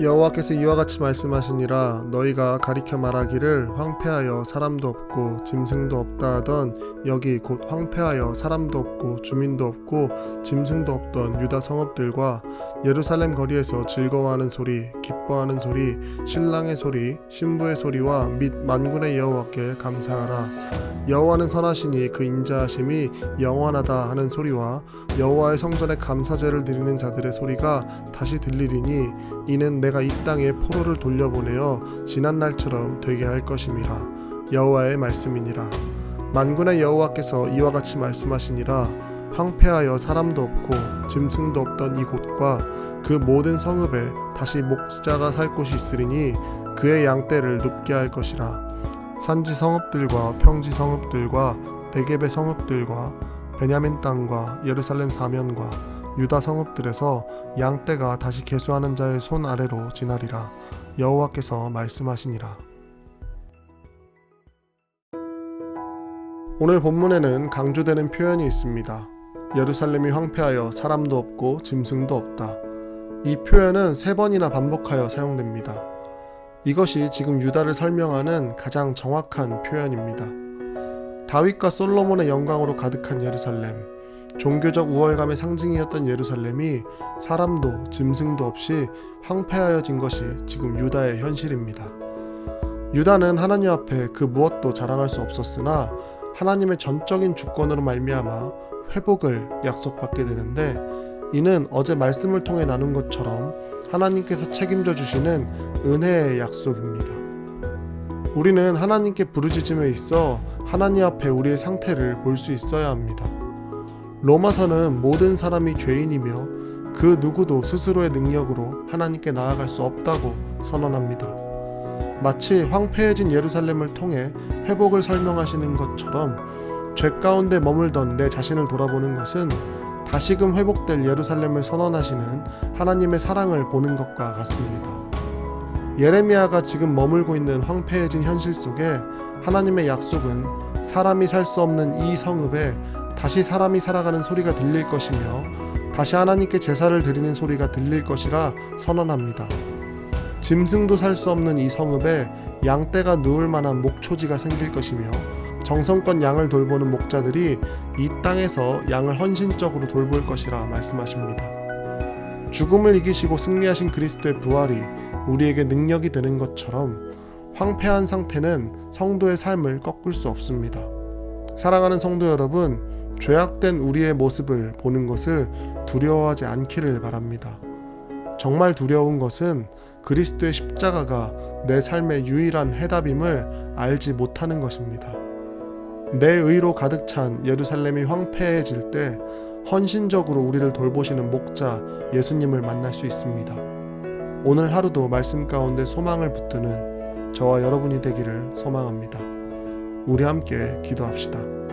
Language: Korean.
여호와께서 이와 같이 말씀하시니라 너희가 가리켜 말하기를 황폐하여 사람도 없고 짐승도 없다 하던 여기 곧 황폐하여 사람도 없고 주민도 없고 짐승도 없던 유다 성읍들과 예루살렘 거리에서 즐거워하는 소리 기뻐하는 소리 신랑의 소리 신부의 소리와 및 만군의 여호와께 감사하라. 여호와는 선하시니 그 인자하심이 영원하다 하는 소리와 여호와의 성전에 감사제를 드리는 자들의 소리가 다시 들리리니 이는 내가 이 땅에 포로를 돌려보내어 지난 날처럼 되게 할 것임이라. 여호와의 말씀이니라. 만군의 여호와께서 이와 같이 말씀하시니라. 황폐하여 사람도 없고 짐승도 없던 이 곳과 그 모든 성읍에 다시 목자가 살 곳이 있으리니 그의 양떼를 눕게 할 것이라. 산지 성읍들과 평지 성읍들과 대개의 성읍들과 베냐민 땅과 예루살렘 사면과 유다 성읍들에서 양떼가 다시 계수하는 자의 손 아래로 지나리라 여호와께서 말씀하시니라 오늘 본문에는 강조되는 표현이 있습니다. 예루살렘이 황폐하여 사람도 없고 짐승도 없다. 이 표현은 세 번이나 반복하여 사용됩니다. 이것이 지금 유다를 설명하는 가장 정확한 표현입니다. 다윗과 솔로몬의 영광으로 가득한 예루살렘, 종교적 우월감의 상징이었던 예루살렘이 사람도 짐승도 없이 황폐하여진 것이 지금 유다의 현실입니다. 유다는 하나님 앞에 그 무엇도 자랑할 수 없었으나 하나님의 전적인 주권으로 말미암아 회복을 약속받게 되는데 이는 어제 말씀을 통해 나눈 것처럼 하나님께서 책임져 주시는 은혜의 약속입니다. 우리는 하나님께 부르짖음에 있어 하나님 앞에 우리의 상태를 볼 수 있어야 합니다. 로마서는 모든 사람이 죄인이며 그 누구도 스스로의 능력으로 하나님께 나아갈 수 없다고 선언합니다. 마치 황폐해진 예루살렘을 통해 회복을 설명하시는 것처럼 죄 가운데 머물던 내 자신을 돌아보는 것은 다시금 회복될 예루살렘을 선언하시는 하나님의 사랑을 보는 것과 같습니다. 예레미야가 지금 머물고 있는 황폐해진 현실 속에 하나님의 약속은 사람이 살 수 없는 이 성읍에 다시 사람이 살아가는 소리가 들릴 것이며 다시 하나님께 제사를 드리는 소리가 들릴 것이라 선언합니다. 짐승도 살 수 없는 이 성읍에 양떼가 누울 만한 목초지가 생길 것이며 정성껏 양을 돌보는 목자들이 이 땅에서 양을 헌신적으로 돌볼 것이라 말씀하십니다. 죽음을 이기시고 승리하신 그리스도의 부활이 우리에게 능력이 되는 것처럼 황폐한 상태는 성도의 삶을 꺾을 수 없습니다. 사랑하는 성도 여러분, 죄악된 우리의 모습을 보는 것을 두려워하지 않기를 바랍니다. 정말 두려운 것은 그리스도의 십자가가 내 삶의 유일한 해답임을 알지 못하는 것입니다. 내 의로 가득 찬 예루살렘이 황폐해질 때 헌신적으로 우리를 돌보시는 목자 예수님을 만날 수 있습니다. 오늘 하루도 말씀 가운데 소망을 붙드는 저와 여러분이 되기를 소망합니다. 우리 함께 기도합시다.